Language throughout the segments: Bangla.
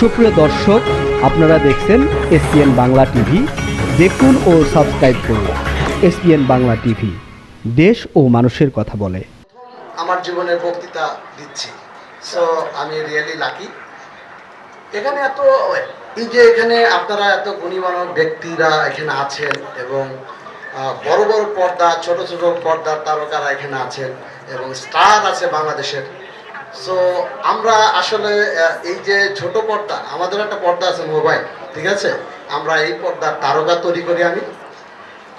সুপ্রিয় দর্শক, আপনারা দেখছেন এসপিএন বাংলা টিভি। দেখুন ও সাবস্ক্রাইব করুন এসপিএন বাংলা টিভি। দেশ ও মানুষের কথা বলে। আমার জীবনের বক্তৃতা দিচ্ছি। সো আমি রিয়েলি লাকি এখানে এত, এই যে এখানে আপনারা এত গুণীমানব ব্যক্তিরা এখানে আছেন এবং বড় বড় পর্দা, ছোট ছোট পর্দার তারকারা এখানে আছেন এবং স্টার আছে বাংলাদেশের। সো আমরা আসলে এই যে ছোট পর্দা আমাদের একটা পর্দা আছে মোবাইল, ঠিক আছে? আমরা এই পর্দার তারকা তৈরি করি আমি।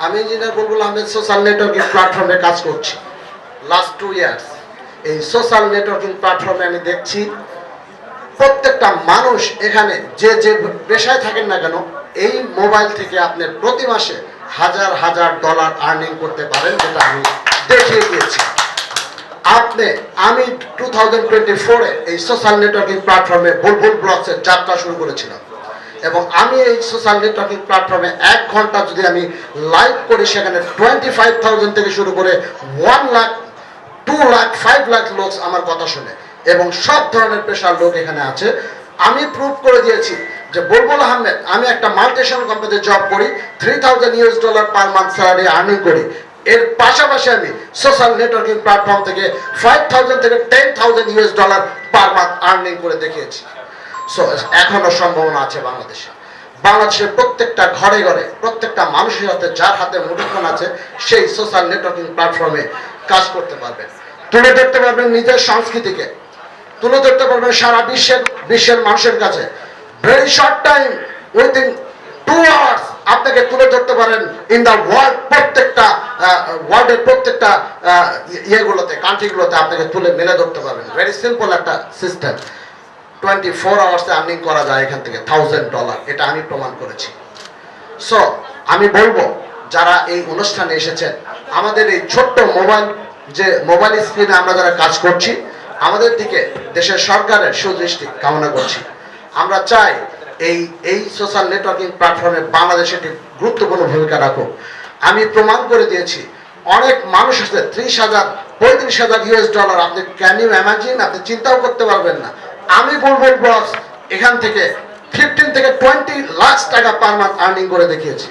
আমি engineer Bulbul Ahmed social networking প্ল্যাটফর্মে কাজ করছি। লাস্ট টু ইয়ার্স এই সোশ্যাল নেটওয়ার্কিং প্ল্যাটফর্মে আমি দেখছি, প্রত্যেকটা মানুষ এখানে, যে যে পেশায় থাকেন না কেন, এই মোবাইল থেকে আপনি প্রতি মাসে হাজার হাজার ডলার আর্নিং করতে পারেন, যেটা আমি দেখিয়ে দিয়েছি। আপনি, আমি টু থাউজেন্ড টোয়েন্টি ফোরে এই সোশ্যাল নেটওয়ার্কিং প্ল্যাটফর্মে বুলবুল ব্লগসের যাত্রা শুরু করেছিলাম। এবং আমি এই সোশ্যাল নেটওয়ার্কিং প্ল্যাটফর্মে এক ঘণ্টা যদি আমি লাইভ করি, সেখানে টোয়েন্টি ফাইভ থাউজেন্ড থেকে শুরু করে one lakh two lakh five lakh লোক আমার কথা শুনে। এবং সব ধরনের পেশার লোক এখানে আছে। আমি প্রুভ করে দিয়েছি যে বুলবুল আহমেদ, আমি একটা মাল্টিনেশনাল কোম্পানিতে জব করি three thousand US dollar per month salary earning করি। এর পাশাপাশি আমি সোশ্যাল নেটওয়ার্কিং প্ল্যাটফর্ম থেকে ফাইভ থাউজেন্ড থেকে ten thousand US dollar per month earning করে দেখিয়েছি। সো এখনও সম্ভাবনা আছে বাংলাদেশে। বাংলাদেশের প্রত্যেকটা ঘরে ঘরে, প্রত্যেকটা মানুষের হাতে যার হাতে মুঠোফোন আছে, সেই সোশ্যাল নেটওয়ার্কিং প্ল্যাটফর্মে কাজ করতে পারবেন তুলে ধরতে পারবেন নিজের সংস্কৃতিকে। তুলে ধরতে পারবেন সারা বিশ্বের বিশ্বের মানুষের কাছে। Very short time within two hours আপনাকে তুলে ধরতে পারেন ইন দ্য ওয়ার্ল্ড প্রত্যেকটা ওয়ার্ল্ডের প্রত্যেকটা ইয়েগুলোতে কান্ট্রিগুলোতে আপনাকে তুলে মেলে ধরতে পারবেন। ভেরি সিম্পল একটা সিস্টেম টোয়েন্টি ফোর আওয়ার্সে আর্নিং করা যায় এখান থেকে থাউজেন্ড ডলার এটা আমি প্রমাণ করেছি। সো আমি বলব, যারা এই অনুষ্ঠানে এসেছেন, আমাদের এই ছোট্ট মোবাইল, যে মোবাইল স্ক্রিনে আমরা যারা কাজ করছি, আমাদের দিকে দেশের সরকারের সুদৃষ্টি কামনা করছি। আমরা চাই এই এই সোশ্যাল নেটওয়ার্কিং প্ল্যাটফর্মে বাংলাদেশ একটি গুরুত্বপূর্ণ ভূমিকা রাখুক। আমি প্রমাণ করে দিয়েছি, অনেক মানুষ আছে, ত্রিশ হাজার, পঁয়ত্রিশ হাজার ইউএস ডলার আপনি ক্যান ইউ ইমাজিন আপনি চিন্তাও করতে পারবেন না। আমি বলব বস এখান থেকে ফিফটিন থেকে টোয়েন্টি লাখ টাকা পার মান্থ আর্নিং করে দেখিয়েছি।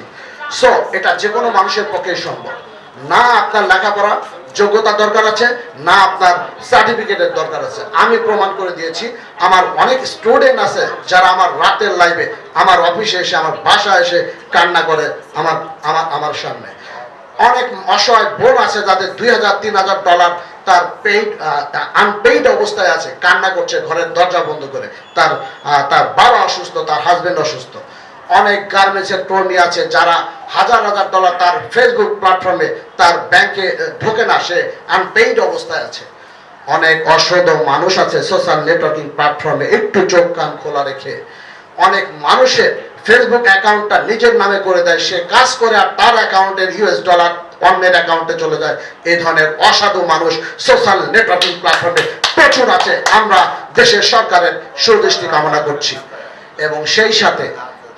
সো এটা যে কোনো মানুষের পক্ষে সম্ভব। না আপনার লেখাপড়া যোগ্যতা দরকার আছে, না আপনার সার্টিফিকেটের দরকার আছে। আমি প্রমাণ করে দিয়েছি, আমার অনেক স্টুডেন্ট আছে যারা আমার রাতের লাইভে আমার অফিসে এসে, আমার বাসায় এসে কান্না করে আমার আমার আমার সামনে। অনেক অসহায় বোন আছে যাদের দুই হাজার, তিন হাজার ডলার তার পেইড আনপেইড অবস্থায় আছে, কান্না করছে, ঘরের দরজা বন্ধ করে। তার তার বাবা অসুস্থ, তার হাজবেন্ড অসুস্থ। অনেক গার্মেন্টসের কর্মী আছে, যারা হাজার হাজার ডলার তার ফেসবুক প্ল্যাটফর্মে তার ব্যাংকে ঢোকে না, সে আনপেইড অবস্থায় আছে। অনেক অসদ মানুষ আছে সোশ্যাল নেটওয়ার্কিং প্ল্যাটফর্মে একটু চোখ কান খোলা রেখে। অনেক মানুষের ফেসবুক অ্যাকাউন্টটা নিজের নামে করে দেয়, সে কাজ করে আর তার অ্যাকাউন্টের ইউএস ডলার অন্যের অ্যাকাউন্টে চলে যায়। এই ধরনের অসাধু মানুষ সোশ্যাল নেটওয়ার্কিং প্ল্যাটফর্মে প্রচুর আছে। আমরা দেশের সরকারের সুদৃষ্টি কামনা করছি। এবং সেই সাথে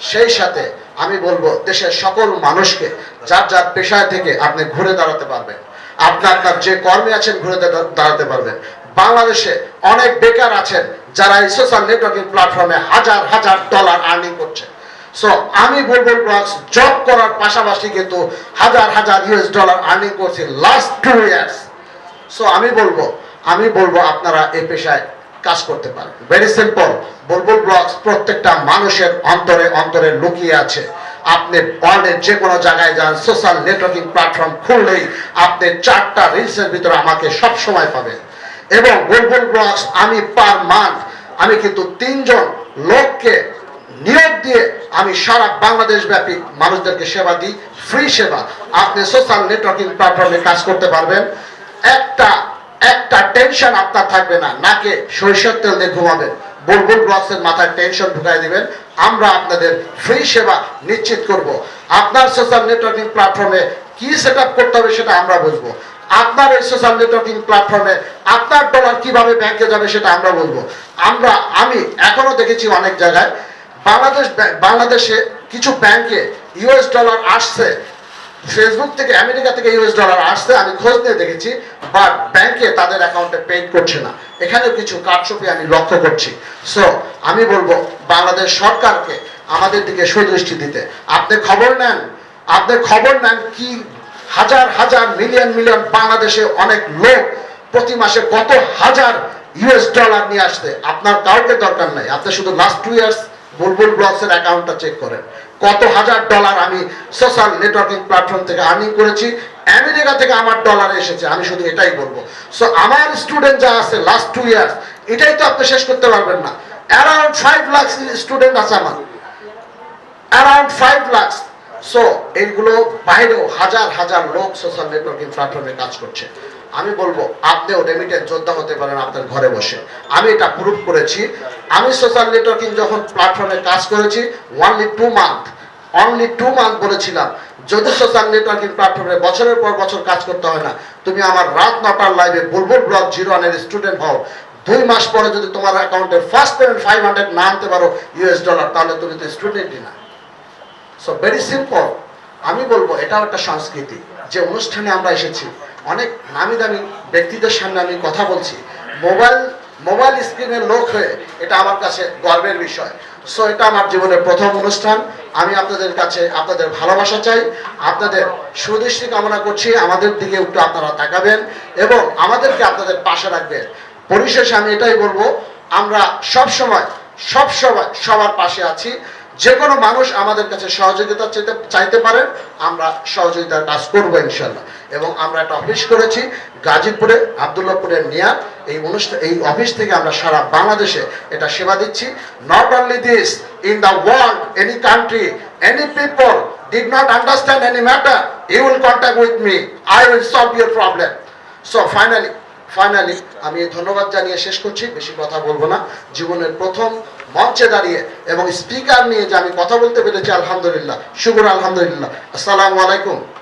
সেই সাথে আমি বলব দেশের সকল মানুষকে যার যার পেশায় থেকে আপনি ঘুরে দাঁড়াতে পারবেন, আপনার আপনার যে কর্মী আছেন ঘুরে দাঁড়াতে পারবেন। বাংলাদেশে অনেক বেকার আছেন যারা এই সোশ্যাল নেটওয়ার্কিং প্ল্যাটফর্মে হাজার হাজার ডলার আর্নিং করছে। সো আমি বলব ব্লগস জব করার পাশাপাশি কিন্তু হাজার হাজার ইউএস ডলার আর্নিং করছি লাস্ট টু ইয়ার্স সো আমি বলব আমি বলব আপনারা এই পেশায় কাজ করতে পারেন ভেরি সিম্পল বুলবুল ব্লগস প্রত্যেকটা মানুষের অন্তরে অন্তরে লুকিয়ে আছে। আপনি ওয়ার্ল্ডের যে কোনো জায়গায় যান সোশ্যাল নেটওয়ার্কিং প্ল্যাটফর্ম খুললেই আপনি চারটা রিলসের ভিতরে আমাকে সব সময় পাবেন। এবং বুলবুল ব্লগস আমি পার মান্থ আমি কিন্তু তিনজন লোককে নিয়োগ দিয়ে আমি সারা বাংলাদেশ ব্যাপী মানুষদেরকে সেবা দিই ফ্রি সেবা। আপনি সোশ্যাল নেটওয়ার্কিং প্ল্যাটফর্মে কাজ করতে পারবেন। একটা একটা টেনশন আপনার থাকবে না। নাকে সরিষার তেল দিয়ে ঘুমাবেন। বুলবুল ব্লগসের মাথায় টেনশন ঢুকাই দিবেন। আমরা আপনাদের ফ্রি সেবা নিশ্চিত করব। আপনার সোশ্যাল নেটওয়ার্কিং প্ল্যাটফর্মে কি সেট করতে হবে সেটা আমরা বুঝব। আপনার এই সোশ্যাল নেটওয়ার্কিং প্ল্যাটফর্মে আপনার ডলার কীভাবে ব্যাংকে যাবে সেটা আমরা বলব আমরা, আমি এখনও দেখেছি অনেক জায়গায় বাংলাদেশ, বাংলাদেশে কিছু ব্যাংকে ইউএস ডলার আসছে। ফেসবুক থেকে আমেরিকা থেকে ইউএস ডলার আসছে, আমি খোঁজ নিয়ে দেখেছি বাট ব্যাংকে তাদের অ্যাকাউন্টে পেড করছে না। এখানেও কিছু কারচুপি আমি লক্ষ্য করছি। সো আমি বলব, বাংলাদেশ সরকারকে আমাদের দিকে সুদৃষ্টি দিতে। আপনি খবর নেন, আপনি খবর নেন কি হাজার হাজার মিলিয়ন মিলিয়ন বাংলাদেশে অনেক লোক প্রতি মাসে কত হাজার ইউএস ডলার নিয়ে আসতে আপনার কাউকে দরকার নাই। আপনি শুধু লাস্ট টু ইয়ার্স বুলবুল ব্লগসের অ্যাকাউন্টটা চেক করেন। কত হাজার ডলার আমি সোশ্যাল নেটওয়ার্কিং প্ল্যাটফর্ম থেকে আর্নিং করেছি, আমেরিকা থেকে আমার ডলার এসেছে, আমি শুধু এটাই বলব। সো আমার স্টুডেন্ট যা আছে লাস্ট টু ইয়ার্স এটাই তো আপনি শেষ করতে পারবেন না। অ্যারাউন্ড ফাইভ লাখ স্টুডেন্ট আছে আমার। অ্যারাউন্ড ফাইভ লাখ সো এইগুলো বাইরেও হাজার হাজার লোক সোশ্যাল নেটওয়ার্কিং প্ল্যাটফর্মে কাজ করছে। আমি বলব আপনিও রেমিটেন্স যোদ্ধা হতে পারেন আপনার ঘরে বসে। আমি এটা প্রুভ করেছি। আমি সোশ্যাল নেটওয়ার্কিং যখন প্ল্যাটফর্মে কাজ করেছি only two month only two month বলেছিলাম, যদি সোশ্যাল নেটওয়ার্কিং প্ল্যাটফর্মে বছরের পর বছর কাজ করতে হয় না, তুমি আমার রাত নটার লাইভে বুলবুল ব্লগ জিরো ওয়ানের স্টুডেন্ট হও। দুই মাস পরে যদি তোমার অ্যাকাউন্টে ফার্স্ট পেমেন্ট ফাইভ হান্ড্রেড না আনতে পারো ইউএস ডলার তাহলে তুমি তো স্টুডেন্টই না। সো ভেরি সিম্পল আমি বলব, এটাও একটা সংস্কৃতি। যে অনুষ্ঠানে আমরা এসেছি অনেক নামি দামি ব্যক্তিদের সামনে আমি কথা বলছি। মোবাইল মোবাইল স্ক্রিনের লোক হয়ে এটা আমার কাছে গর্বের বিষয়। সো এটা আমার জীবনের প্রথম অনুষ্ঠান। আমি আপনাদের কাছে আপনাদের ভালোবাসা চাই। আপনাদের সুদৃষ্টি কামনা করছি। আমাদের দিকে একটু আপনারা তাকাবেন এবং আমাদেরকে আপনাদের পাশে রাখবেন। পরিশেষে আমি এটাই বলব, আমরা সব সময় সব সময় সবার পাশে আছি। যে কোনো মানুষ আমাদের কাছে সহযোগিতা চাইতে চাইতে পারেন আমরা সহযোগিতার কাজ করব ইনশাল্লাহ। এবং আমরা একটা অফিস করেছি, গাজীপুরে আবদুল্লাপুরের নিয়ার এই অনুষ্ঠান এই অফিস থেকে আমরা সারা বাংলাদেশে এটা সেবা দিচ্ছি। Not only this in the world any country any people did not understand any matter you will contact with me I will solve your problem so finally finally আমি ধন্যবাদ জানিয়ে শেষ করছি। বেশি কথা বলব না। জীবনের প্রথম মঞ্চে দাঁড়িয়ে এবং স্পিকার নিয়ে যে আমি কথা বলতে পেরেছি, আলহামদুলিল্লাহ। শুভ আলহামদুলিল্লাহ। আসসালামু আলাইকুম।